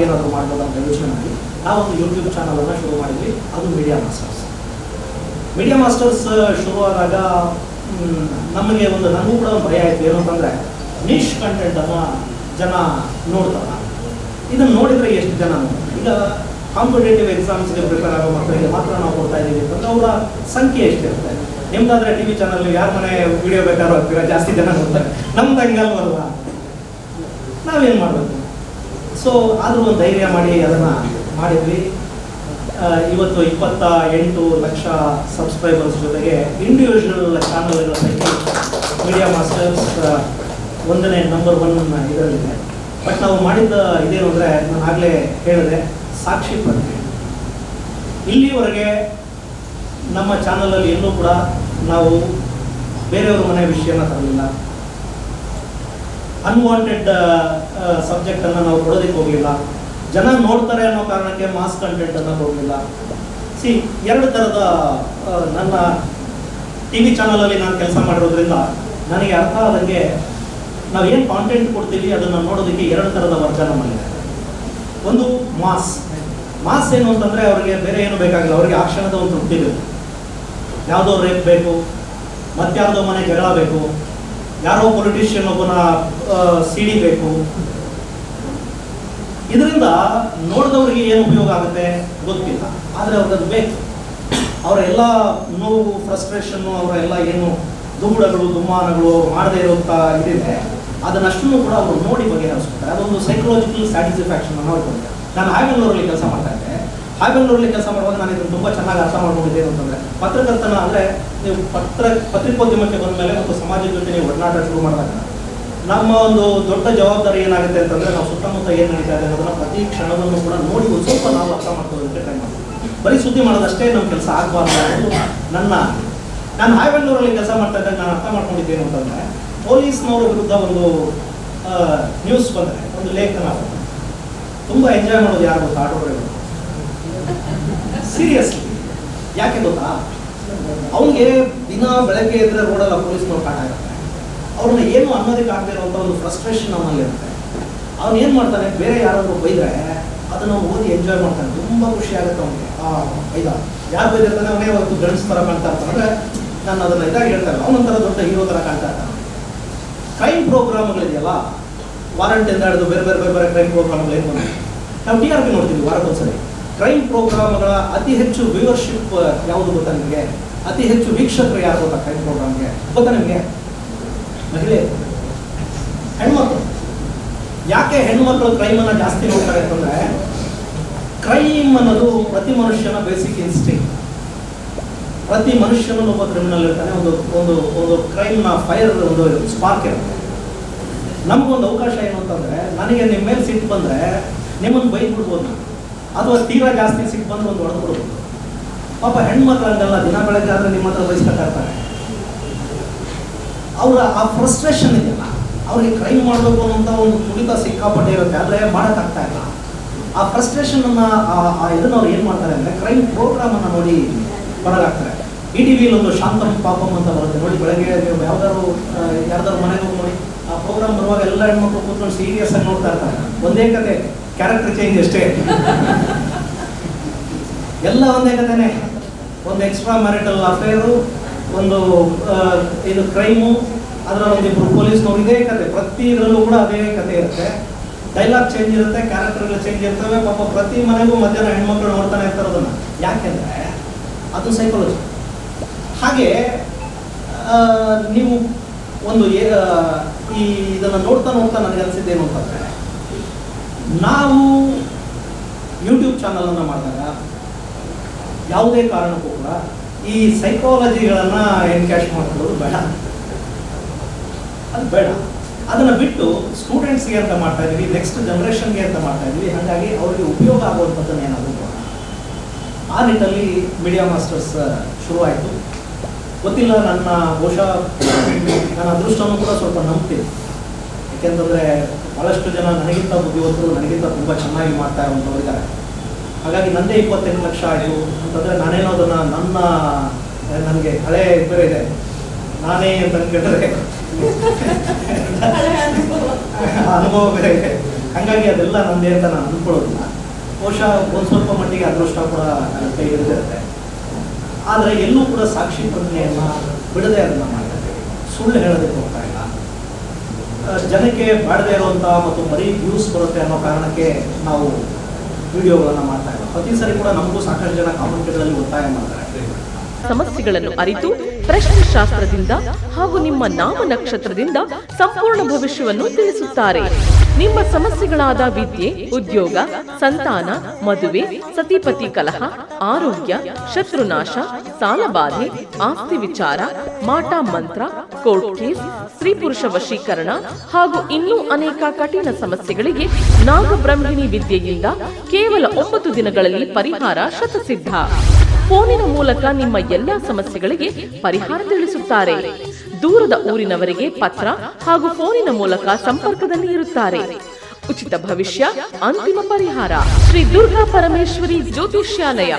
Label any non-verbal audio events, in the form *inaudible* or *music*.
ನಾವೇನಾದರೂ ಮಾಡ್ಬೋದು ಅಂತ ಯೋಚನೆ ಮಾಡಿ ನಾವೊಂದು ಯೂಟ್ಯೂಬ್ ಚಾನಲನ್ನು ಶುರು ಮಾಡಿದ್ವಿ. ಅದು ಮೀಡಿಯಾ ಮಾಸ್ಟರ್ಸ್ ಮೀಡಿಯಾ ಮಾಸ್ಟರ್ಸ್ ಶುರು ಆದಾಗ ನಮಗೆ ಒಂದು ನನಗೂ ಕೂಡ ಒಂದು ಭಯ ಆಯಿತು. ಏನು ಅಂತಂದರೆ ನಿಶ್ ಕಂಟೆಂಟನ್ನು ಜನ ನೋಡ್ತಾರ. ಇದನ್ನು ನೋಡಿದರೆ ಎಷ್ಟು ಜನ? ಈಗ ಕಾಂಪಿಟೇಟಿವ್ ಎಕ್ಸಾಮ್ಸ್ಗೆ ಪ್ರಿಪೇರ್ ಆಗೋ ಮಕ್ಕಳಿಗೆ ಮಾತ್ರ ನಾವು ಕೊಡ್ತಾ ಇದ್ದೀವಿ ಅಂತಂದ್ರೆ ಅವರ ಸಂಖ್ಯೆ ಎಷ್ಟಿರುತ್ತೆ ನಿಮ್ದಾದ್ರೆ ಟಿ ವಿ ಚಾನಲ್ ಯಾರ ಮನೆ ವಿಡಿಯೋ ಬೇಕಾದ್ರೂ ಹೋಗ್ತೀರಾ ಜಾಸ್ತಿ ಜನ ನೋಡ್ತಾರೆ. ನಮ್ದು ಹಂಗಲ್ವಲ್ಲ ನಾವೇನು ಮಾಡಬೇಕು? ಸೊ ಆದರೂ ಒಂದು ಧೈರ್ಯ ಮಾಡಿ ಅದನ್ನು ಮಾಡಿದ್ವಿ. ಇವತ್ತು ಇಪ್ಪತ್ತ ಎಂಟು ಲಕ್ಷ ಸಬ್ಸ್ಕ್ರೈಬರ್ಸ್ ಜೊತೆಗೆ ಇಂಡಿವಿಜುವಲ್ ಚಾನಲ್ಗಳ ಪೈಕಿ ಮೀಡಿಯಾ ಮಾಸ್ಟರ್ಸ್ ಒಂದನೇ ನಂಬರ್ ಒನ್ ಇದರಲ್ಲಿದೆ. ಬಟ್ ನಾವು ಮಾಡಿದ್ದ ಇದೇನು ಅಂದರೆ ನಾನು ಆಗಲೇ ಹೇಳಿದೆ, ಸಾಕ್ಷಿ ಪ್ರಜ್ಞೆ ಇಲ್ಲಿವರೆಗೆ ನಮ್ಮ ಚಾನಲಲ್ಲಿ ಎಲ್ಲೂ ಕೂಡ ನಾವು ಬೇರೆಯವ್ರ ಮನೆ ವಿಷಯನ ತರಲಿಲ್ಲ. ಅನ್ವಾಂಟೆಡ್ ಸಬ್ಜೆಕ್ಟನ್ನು ನಾವು ಕೊಡೋದಕ್ಕೆ ಹೋಗಲಿಲ್ಲ. ಜನ ನೋಡ್ತಾರೆ ಅನ್ನೋ ಕಾರಣಕ್ಕೆ ಮಾಸ್ ಕಂಟೆಂಟನ್ನು ಕೊಡಲಿಲ್ಲ. ಸಿ ಎರಡು ಥರದ ಆ, ನನ್ನ ಟಿ ವಿ ಚಾನಲಲ್ಲಿ ನಾನು ಕೆಲಸ ಮಾಡಿರೋದ್ರಿಂದ ನನಗೆ ಅರ್ಥ ಆದಂಗೆ ನಾವು ಏನು ಕಾಂಟೆಂಟ್ ಕೊಡ್ತೀವಿ ಅದನ್ನು ನೋಡೋದಕ್ಕೆ ಎರಡು ಥರದ ವರ್ಗ ನಮ್ಮಲ್ಲಿದೆ ಒಂದು ಮಾಸ್ ಮಾಸ್ ಏನು ಅಂತಂದರೆ ಅವರಿಗೆ ಬೇರೆ ಏನು ಬೇಕಾಗಿಲ್ಲ. ಅವರಿಗೆ ಆ ಕ್ಷಣದ ಒಂದು ತೃಪ್ತಿ ಬೇಕು. ಯಾವುದೋ ರೇಪ್ ಬೇಕು. ಮತ್ತಾವುದೋ ಮನೆ ಜಗಳ ಬೇಕು. ಯಾರೋ ಪೊಲಿಟಿಷಿಯನ್ ಒಬ್ಬನ ಸಿಡಿಬೇಕು ಇದರಿಂದ ನೋಡಿದವರಿಗೆ ಏನು ಉಪಯೋಗ ಆಗುತ್ತೆ? ಗೊತ್ತಿಲ್ಲ. ಆದರೆ ಅವ್ರದ್ದು ಬೇಕು. ಅವರ ಎಲ್ಲ ನೋವು ಫ್ರಸ್ಟ್ರೇಷನ್ನು ಅವರ ಎಲ್ಲ ಏನು ದುಗುಡಗಳು ದುಮ್ಮಾನಗಳು ಮಾಡದೇ ಇರುವಂಥ ಇದಿದೆ ಅದನ್ನಷ್ಟನ್ನು ಕೂಡ ಅವರು ನೋಡಿ ಬಗೆಹರಿಸ್ಕೊತಾರೆ ಅದೊಂದು ಸೈಕಲಾಜಿಕಲ್ ಸ್ಯಾಟಿಸ್ಫ್ಯಾಕ್ಷನ್ ನೋಡ್ಕೊಂಡೆ ನಾನು ಹಾಯ್ಬೆಂಗಳೂರಲ್ಲಿ ಕೆಲಸ ಮಾಡ್ತಾ ಇದ್ದೆ. ಹಾಯ್ಬೆಂಗಳೂರಲ್ಲಿ ಕೆಲಸ ಮಾಡುವಾಗ ನಾನು ಇದನ್ನು ತುಂಬ ಚೆನ್ನಾಗಿ ಅರ್ಥ ಮಾಡ್ಕೊಂಡಿದ್ದೇನೆ ಅಂತಂದರೆ ಪತ್ರಕರ್ತನ ಅಂದರೆ ನೀವು ಪತ್ರ, ಪತ್ರಿಕೋದ್ಯಮಕ್ಕೆ ಬಂದ ಮೇಲೆ ಮತ್ತು ಸಮಾಜದ ಜೊತೆ ನೀವು ಒಡನಾಟ ಶುರು ಮಾಡಿದಾಗ ನಮ್ಮ ಒಂದು ದೊಡ್ಡ ಜವಾಬ್ದಾರಿ ಏನಾಗುತ್ತೆ ಅಂತಂದರೆ ನಾವು ಸುತ್ತಮುತ್ತ ಏನು ನಡೀತಾ ಇದೆ ಅನ್ನೋದನ್ನ ಪ್ರತಿ ಕ್ಷಣವನ್ನು ಕೂಡ ನೋಡಿ ಒಂದು ಸ್ವಲ್ಪ ನಾವು ಅರ್ಥ ಮಾಡ್ಕೊಳ್ಳೋದಕ್ಕೆ ಟ್ರೈ ಮಾಡ್ತೀವಿ ಬರೀ ಸುದ್ದಿ ಮಾಡೋದಷ್ಟೇ ನಮ್ಮ ಕೆಲಸ ಆಗಬಾರ್ದು ಅನ್ನೋದು ನನ್ನ ನಾನು ಹಾಯ್ಬೆಂಗಳೂರಲ್ಲಿ ಕೆಲಸ ಮಾಡ್ತಾ ಇದ್ದಾಗ ನಾನು ಅರ್ಥ ಮಾಡ್ಕೊಂಡಿದ್ದೇನು ಅಂತಂದರೆ ಪೊಲೀಸ್ನವರ ವಿರುದ್ಧ ಒಂದು ನ್ಯೂಸ್ ಬಂದರೆ, ಒಂದು ಲೇಖನ. ತುಂಬ ಎಂಜಾಯ್ ಮಾಡೋದು ಯಾರು ಗೊತ್ತಾ? ಆಟೋಗಳು ಸೀರಿಯಸ್ಲಿ. ಯಾಕೆ ಗೊತ್ತಾ? ಅವನಿಗೆ ದಿನ ಬೆಳಗ್ಗೆ ಎದ್ರೆ ರೋಡಲ್ಲ ಪೊಲೀಸ್ ಕಾಟ ಇರುತ್ತೆ ಅವ್ರನ್ನ ಏನು ಅನ್ನೋದಕ್ಕೆ ಆಗದೆ ಇರುವಂಥ ಒಂದು ಫ್ರಸ್ಟ್ರೇಷನ್ ಅವನಲ್ಲಿ ಇರುತ್ತೆ. ಅವ್ನು ಏನು ಮಾಡ್ತಾನೆ? ಬೇರೆ ಯಾರಾದರೂ ಬೈದ್ರೆ ಅದನ್ನು ಓದಿ ಎಂಜಾಯ್ ಮಾಡ್ತಾನೆ. ತುಂಬ ಖುಷಿ ಆಗುತ್ತೆ ಅವನಿಗೆ. ಆ, ಬೈದ. ಯಾರು ಬೈದಿರ್ತಾನೆ? ಅವನೇ ಒಂದು ಗಂಡ್ಸ್ ಥರ ಕಾಣ್ತಾ ಇರ್ತಾನೆ. ನಾನು ಅದನ್ನು ಇದಾಗಿ ಹೇಳ್ತಾರೆ ಅವನೊಂಥರ ದೊಡ್ಡ ಹೀರೋ ಥರ ಕಾಣ್ತಾ ಇರ್ತಾನೆ. ಕ್ರೈಮ್ ಪ್ರೋಗ್ರಾಮ್ಗಳಿದೆಯಲ್ಲ ವಾರಂಟಿಂದ ಹಿಡಿದು ಬೇರೆ ಬೇರೆ ಬೇರೆ ಬೇರೆ ಕ್ರೈಮ್ ಪ್ರೋಗ್ರಾಮ್ಗಳು ಏನು ನಾವು ಟಿ ಆರ್ ಪಿ ನೋಡ್ತೀವಿ ವಾರಕ್ಕೊಂದ್ಸರಿ. ಕ್ರೈಮ್ ಪ್ರೋಗ್ರಾಮ್ಗಳ ಅತಿ ಹೆಚ್ಚು ವ್ಯೂವರ್ಶಿಪ್ ಯಾವುದು ಗೊತ್ತಾ ನಿಮಗೆ? ಅತಿ ಹೆಚ್ಚು ವೀಕ್ಷಕರು ಯಾರು ಗೊತ್ತಾ ಕ್ರೈಮ್ ಪ್ರೋಗ್ರಾಮ್ಗೆ ಗೊತ್ತಾ ನಿಮಗೆ? ಮಹಿಳೆ, ಹೆಣ್ಮಕ್ಳು. ಯಾಕೆ ಹೆಣ್ಮಕ್ಳು ಕ್ರೈಮನ್ನು ಜಾಸ್ತಿ ನೋಡ್ತಾರೆ ಅಂತಂದ್ರೆ ಕ್ರೈಮ್ ಅನ್ನೋದು ಪ್ರತಿ ಮನುಷ್ಯನ ಬೇಸಿಕ್ ಇನ್ಸ್ಟಿಂಗ್ ಪ್ರತಿ ಮನುಷ್ಯನೂ ಒಬ್ಬ ಕ್ರಿಮಿನಲ್ ಇರ್ತಾನೆ, ಒಂದು ಒಂದು ಒಂದು ಕ್ರೈಮ್ನ ಫೈರ್ ಒಂದು ಸ್ಪಾರ್ಕ್ ಇರುತ್ತೆ. ನಮ್ಗೊಂದು ಅವಕಾಶ ಏನು ಅಂತಂದ್ರೆ, ನನಗೆ ನಿಮ್ಮ ಮೇಲೆ ಸಿಟ್ಟು ಬಂದರೆ ನಿಮ್ಮನ್ನು ಬೈದ್ಬಿಡ್ಬೋದು ನಾನು. ಅಥವಾ ತೀರಾ ಜಾಸ್ತಿ ಸಿಕ್ಕ ಬಂದು ಒಂದು ಹೊಡೆದ್ಬಿಡೋದು ಪಾಪ ಹೆಣ್ಮಕ್ಳು ದಿನ ಬೆಳಗ್ಗೆ ಆದರೆ ನಿಮ್ಮ ಹತ್ರ ಬಯಸ್ಕೊತಾ ಇರ್ತಾರೆ. ಅವರ ಆ ಫ್ರಸ್ಟ್ರೇಷನ್ ಇದೆಯಲ್ಲ ಅವ್ರಿಗೆ ಕ್ರೈಮ್ ಮಾಡಬೇಕು ಅನ್ನೋಂಥ ಒಂದು ಕುಡಿತ ಸಿಕ್ಕಾಪಟ್ಟೆ ಇರುತ್ತೆ. ಆದರೆ ಮಾಡೋಕ್ಕಾಗ್ತಾ ಇಲ್ಲ. ಆ ಫ್ರಸ್ಟ್ರೇಷನನ್ನು ಆ ಇದನ್ನು ಅವ್ರು ಏನು ಮಾಡ್ತಾರೆ ಅಂದರೆ ಕ್ರೈಮ್ ಪ್ರೋಗ್ರಾಮನ್ನು ನೋಡಿ ಬರಲಾಗ್ತಾರೆ. ಇ ಟಿ ವಿಲಿ ಒಂದು ಶಾಂತಂ ಪಾಪಂ ಅಂತ ಬರುತ್ತೆ. ನೋಡಿ ಬೆಳಗ್ಗೆ ನೀವು ಯಾವ್ದಾದ್ರು ಯಾರ್ದಾದ್ರು ಮನೆಗೆ ಹೋಗಿ ನೋಡಿ. ಆ ಪ್ರೋಗ್ರಾಮ್ ಬರುವಾಗ ಎಲ್ಲ ಹೆಣ್ಮಕ್ಳು ಕೂತ್ಕೊಂಡು ಸೀರಿಯಸ್ ಆಗಿ ನೋಡ್ತಾ ಇರ್ತಾರೆ. ಒಂದೇ ಕತೆ. ಕ್ಯಾರೆಕ್ಟರ್ ಚೇಂಜ್ ಅಷ್ಟೇ. ಎಲ್ಲ ಒಂದೇ ಕಥೆನೇ. ಒಂದು ಎಕ್ಸ್ಟ್ರಾ ಮ್ಯಾರಿಟಲ್ ಅಫೇರು ಒಂದು ಇದು ಕ್ರೈಮು ಅದರ ಒಂದಿಬ್ಬರು ಪೊಲೀಸ್ನವ್ರು ಇದೇ ಕತೆ. ಪ್ರತಿ ಇದರಲ್ಲೂ ಕೂಡ ಅದೇ ಕತೆ ಇರುತ್ತೆ. ಡೈಲಾಗ್ ಚೇಂಜ್ ಇರುತ್ತೆ ಕ್ಯಾರೆಕ್ಟರ್ಗಳು ಚೇಂಜ್ ಇರ್ತವೆ. ಪಾಪ ಪ್ರತಿ ಮನೆಗೂ ಮಧ್ಯಾಹ್ನ ಹೆಣ್ಮಕ್ಳು ನೋಡ್ತಾನೆ ಇರ್ತಾರೆ ಅದನ್ನು. ಯಾಕೆಂದರೆ ಅದು ಸೈಕಾಲಜಿ ಹಾಗೆ ನೀವು ಒಂದು ಈ ಇದನ್ನು ನೋಡ್ತಾ ನೋಡ್ತಾ ನನಗೆ ಅನಿಸಿದ್ದೇನು ಅಂತಂದರೆ ನಾವು ಯೂಟ್ಯೂಬ್ ಚಾನಲನ್ನು ಮಾಡಿದಾಗ ಯಾವುದೇ ಕಾರಣಕ್ಕೂ ಕೂಡ ಈ ಸೈಕಾಲಜಿಗಳನ್ನು ಎನ್ಕ್ಯಾಶ್ ಮಾಡ್ಕೊಳ್ಳೋದು ಬೇಡ. ಅದು ಬೇಡ. ಅದನ್ನು ಬಿಟ್ಟು ಸ್ಟೂಡೆಂಟ್ಸ್ಗೆ ಅಂತ ಮಾಡ್ತಾ ಇದೀವಿ ನೆಕ್ಸ್ಟ್ ಜನ್ರೇಷನ್ಗೆ ಅಂತ ಮಾಡ್ತಾ ಇದೀವಿ. ಹಾಗಾಗಿ ಅವರಿಗೆ ಉಪಯೋಗ ಆಗುವಂಥದ್ದನ್ನು ಏನಾದರೂ ಆ ನಿಟ್ಟಲ್ಲಿ ಮೀಡಿಯಾ ಮಾಸ್ಟರ್ಸ್ ಶುರುವಾಯಿತು. ಗೊತ್ತಿಲ್ಲ ನನ್ನ ಬಹುಶಃ ನನ್ನ ಅದೃಷ್ಟವನ್ನು ಕೂಡ ಸ್ವಲ್ಪ ನಂಬ್ತೀನಿ. ಯಾಕೆಂತಂದರೆ ಭಾಳಷ್ಟು ಜನ ನನಗಿಂತ ಬುದ್ಧಿವಂತರು, ನನಗಿಂತ ತುಂಬ ಚೆನ್ನಾಗಿ ಮಾಡ್ತಾ ಇರುವಂಥವ್ರು ಇದ್ದಾರೆ. ಹಾಗಾಗಿ ನಂದೇ ಇಪ್ಪತ್ತೆಂಟು ಲಕ್ಷ ಆಯಿತು. ಅಂತಂದರೆ ನಾನೇನೋ ಅದನ್ನು ನನ್ನ, ನನಗೆ ಹಳೆ ಇಬ್ಬರು ಇದೆ. ನಾನೇ ಅಂತ ಅನ್ಕೊಂಡ್ರೆ *laughs* ಅನುಭವ ಬೇರೆ ಇದೆ. ಹಾಗಾಗಿ ಅದೆಲ್ಲ ನಂದೇ ಅಂತ ನಾನು ಅಂದ್ಕೊಳ್ಳೋದಿಲ್ಲ. ಬಹುಶಃ ಒಂದು ಸ್ವಲ್ಪ ಮಟ್ಟಿಗೆ ಅದೃಷ್ಟ ಕೂಡ ನನ್ನ ಕೈ ಆದರೆ ಎಲ್ಲೂ ಕೂಡ ಸಾಕ್ಷಿ ಪ್ರಜ್ಞೆಯನ್ನು ಬಿಡದೆ ಅದನ್ನು ಮಾಡಿದ್ದಾರೆ ಸುಳ್ಳು ಹೇಳೋದಕ್ಕೆ ಹೋಗ್ತಾ ಜನಕ್ಕೆ ಬಾಡದೇ ಇರುವಂತಹ ಮತ್ತು ಬರೀ ವ್ಯೂಸ್ ಬರುತ್ತೆ ಅನ್ನೋ ಕಾರಣಕ್ಕೆ ನಾವು ವಿಡಿಯೋಗಳನ್ನು ಮಾಡ್ತಾ ಇದ್ದೀವಿ ಪ್ರತಿ ಸರಿ ಕೂಡ ನಮಗೂ ಸಾಕಷ್ಟು ಜನ ಕಾಮೆಂಟ್ಗಳಲ್ಲಿ ಒತ್ತಾಯ ಮಾಡ್ತಾರೆ. ಸಮಸ್ಯೆಗಳನ್ನು ಅರಿತು ಪ್ರಶ್ನೆ ಶಾಸ್ತ್ರದಿಂದ ಹಾಗೂ ನಿಮ್ಮ ನಾಮ ನಕ್ಷತ್ರದಿಂದ ಸಂಪೂರ್ಣ ಭವಿಷ್ಯವನ್ನು ತಿಳಿಸುತ್ತಾರೆ. ನಿಮ್ಮ ಸಮಸ್ಯೆಗಳಾದ ವಿದ್ಯೆ, ಉದ್ಯೋಗ, ಸಂತಾನ, ಮದುವೆ, ಸತಿಪತಿ ಕಲಹ, ಆರೋಗ್ಯ, ಶತ್ರುನಾಶ, ಸಾಲಬಾಧೆ, ಆಸ್ತಿ ವಿಚಾರ, ಮಾಟ ಮಂತ್ರ, ಕೋರ್ಟ್ ಕೇಸ್, ಸ್ತ್ರೀ ಪುರುಷ ವಶೀಕರಣ ಹಾಗೂ ಇನ್ನೂ ಅನೇಕ ಕಠಿಣ ಸಮಸ್ಯೆಗಳಿಗೆ ನಾಗಬ್ರಹ್ಮಿಣಿ ವಿದ್ಯೆಯಿಂದ ಕೇವಲ ಒಂಬತ್ತು ದಿನಗಳಲ್ಲಿ ಪರಿಹಾರ ಶತಸಿದ್ಧ. ಫೋನಿನ ಮೂಲಕ ನಿಮ್ಮ ಎಲ್ಲಾ ಸಮಸ್ಯೆಗಳಿಗೆ ಪರಿಹಾರ ತಿಳಿಸುತ್ತಾರೆ. ದೂರದ ಊರಿನವರಿಗೆ ಪತ್ರ ಹಾಗೂ ಫೋನಿನ ಮೂಲಕ ಸಂಪರ್ಕದಲ್ಲಿ ಇರುತ್ತಾರೆ. ಉಚಿತ ಭವಿಷ್ಯ, ಅಂತಿಮ ಪರಿಹಾರ. ಶ್ರೀ ದುರ್ಗಾ ಪರಮೇಶ್ವರಿ ಜ್ಯೋತಿಷ್ಯಾಲಯ.